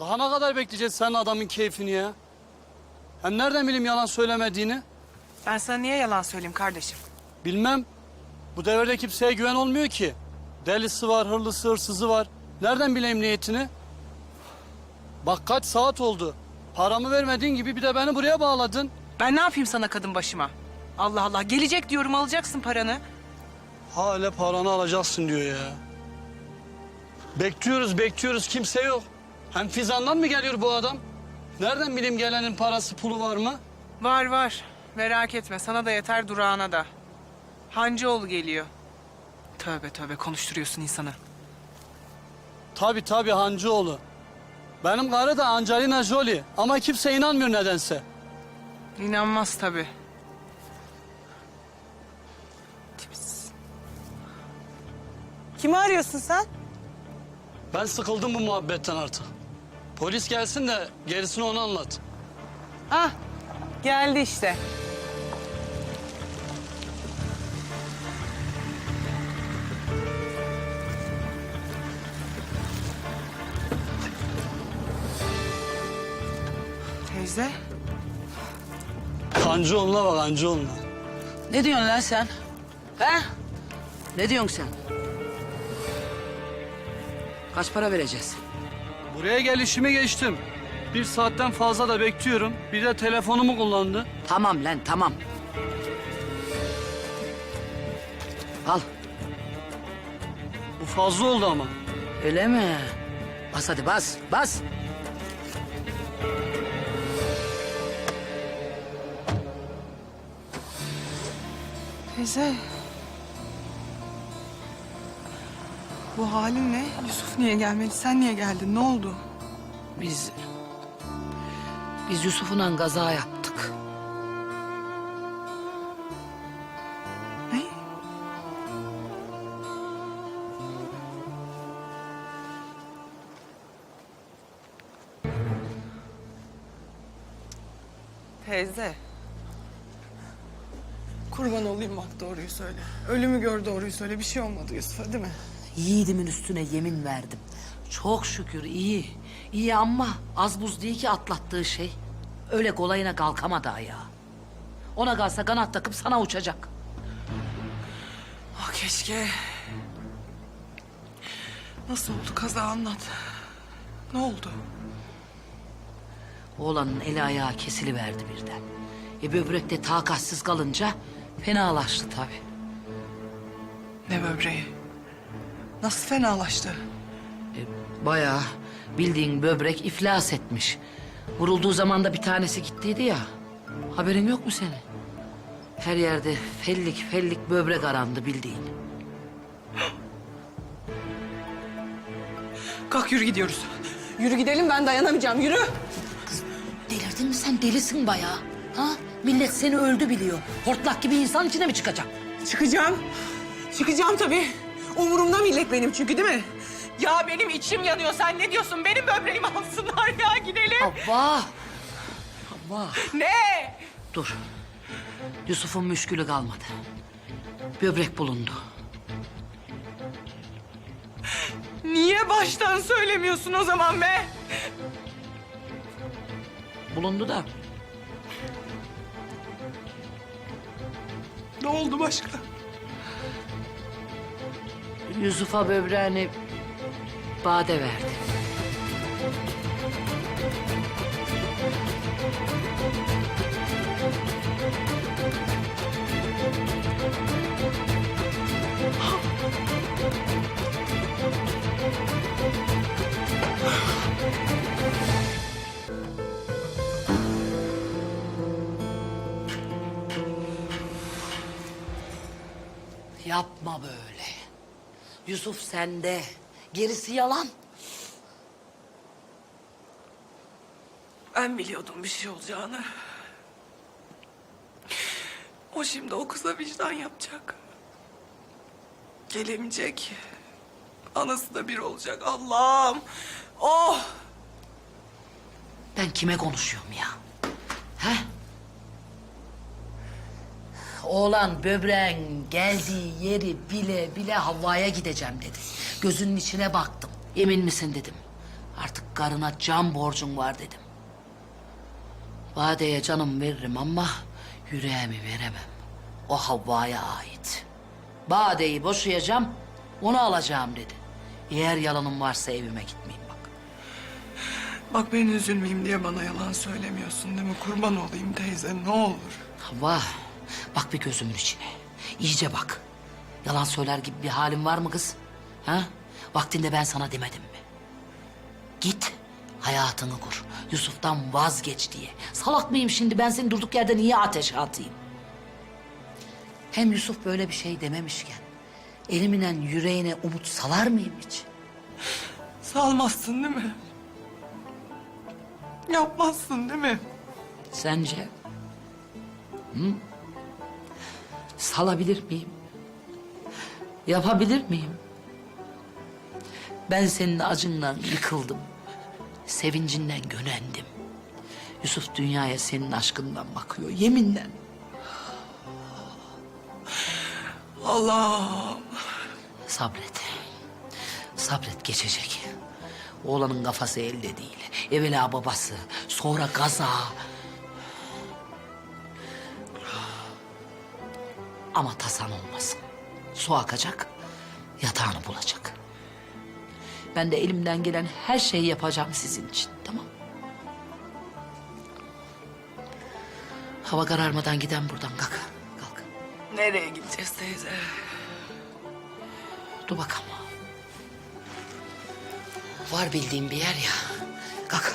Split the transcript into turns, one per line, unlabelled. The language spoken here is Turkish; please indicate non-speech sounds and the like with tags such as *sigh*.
Daha ne kadar bekleyeceğiz senin adamın keyfini ya? Hem nereden bileyim yalan söylemediğini?
Ben sana niye yalan söyleyeyim kardeşim?
Bilmem. Bu devirde kimseye güven olmuyor ki. Delisi var, hırlısı, hırsızı var. Nereden bileyim niyetini? Bak kaç saat oldu. Paramı vermediğin gibi bir de beni buraya bağladın.
Ben ne yapayım sana kadın başıma? Allah Allah gelecek diyorum alacaksın paranı.
Hala paranı alacaksın diyor ya. Bekliyoruz, bekliyoruz. Kimse yok. Hem Fizan'dan mı geliyor bu adam? Nereden bileyim gelenin parası pulu var mı?
Var var merak etme sana da yeter durağına da. Hancıoğlu geliyor. Tövbe tövbe konuşturuyorsun insanı.
Tabii tabii Hancıoğlu. Benim karı da Angelina Jolie ama kimse inanmıyor nedense.
İnanmaz tabii. Tipsiz. Kimi arıyorsun sen?
Ben sıkıldım bu muhabbetten artık. Polis gelsin de gerisini ona anlat.
Ah geldi işte. Teyze.
Hancıoğlu'na bak Hancıoğlu'na.
Ne diyorsun lan sen? He? Ne diyorsun sen? Kaç para vereceğiz?
Buraya gelişimi geçtim. Bir saatten fazla da bekliyorum. Bir de telefonumu kullandı.
Tamam lan tamam. Al.
Bu fazla oldu ama.
Öyle mi? Bas hadi bas bas.
Teyze. Bu halin ne? Yusuf niye gelmedi? Sen niye geldin? Ne oldu?
Biz... Biz Yusuf'unla gaza yaptık.
Ne? Teyze. Kurban olayım bak doğruyu söyle. Ölümü gör doğruyu söyle. Bir şey olmadı Yusuf'a değil mi?
Yiğidimin üstüne yemin verdim. Çok şükür iyi. İyi ama az buz değil ki atlattığı şey. Öyle kolayına kalkamadı ayağa. Ona kalsa kanat takıp sana uçacak.
Ah keşke. Nasıl oldu kaza anlat. Ne oldu?
Oğlanın eli ayağı kesiliverdi birden. E böbrekte takatsiz kalınca fenalaştı tabii.
Ne böbreği? Nasıl fenalaştı?
E, bayağı bildiğin böbrek iflas etmiş. Vurulduğu zaman da bir tanesi gittiydi ya. Haberin yok mu senin? Her yerde fellik fellik böbrek arandı bildiğin. *gasps*
Kalk yürü gidiyoruz. Yürü gidelim ben dayanamayacağım yürü.
Delirdin mi sen delisin bayağı. Ha? Millet seni öldü biliyor. Hortlak gibi insan içine mi çıkacak?
Çıkacağım. Çıkacağım tabii. Umurumda millet benim çünkü değil mi? Ya benim içim yanıyor. Sen ne diyorsun? Benim böbreğimi alsınlar ya gidelim.
Havva! Havva!
Ne?
Dur. Yusuf'un müşkülü kalmadı. Böbrek bulundu.
Niye baştan söylemiyorsun o zaman be?
Bulundu da
Ne oldu başka?
Yusuf'a böbreğini Bade verdi. Yapma böyle. Yusuf sende. Gerisi yalan.
Ben biliyordum bir şey olacağını. O şimdi o kıza vicdan yapacak. Gelemeyecek. Anası da bir olacak. Allah'ım. Oh!
Ben kime konuşuyorum ya? Oğlan böbreğin geldiği yeri bile bile Havva'ya gideceğim dedi. Gözünün içine baktım. Emin misin dedim. Artık karına can borcun var dedim. Vadeye canım veririm ama yüreğimi veremem. O Havva'ya ait. Bade'yi boşayacağım, onu alacağım dedi. Eğer yalanım varsa evime gitmeyeyim bak.
Bak ben üzülmeyeyim diye bana yalan söylemiyorsun değil mi? Kurban olayım teyze ne olur.
Havva, bak bir gözümün içine. İyice bak. Yalan söyler gibi bir halin var mı kız? Ha? Vaktinde ben sana demedim mi? Git, hayatını kur. Yusuf'tan vazgeç diye. Salak mıyım şimdi ben seni durduk yerde niye ateşe atayım? Hem Yusuf böyle bir şey dememişken... ...eliminen yüreğine umut salar mıyım hiç?
Salmazsın değil mi? Yapmazsın değil mi?
Sence? Hı? Salabilir miyim? Yapabilir miyim? Ben senin acından yıkıldım. Sevincinden gönendim. Yusuf dünyaya senin aşkından bakıyor, yeminle.
Allah'ım.
Sabret. Sabret geçecek. Oğlanın kafası elde değil. Evvela babası, sonra kaza. Ama tasan olmasın. Su akacak, yatağını bulacak. Ben de elimden gelen her şeyi yapacağım sizin için, tamam Hava kararmadan giden buradan kalk. Kalk.
Nereye gideceğiz teyze?
Dur bakalım. Var bildiğim bir yer ya. Kalk.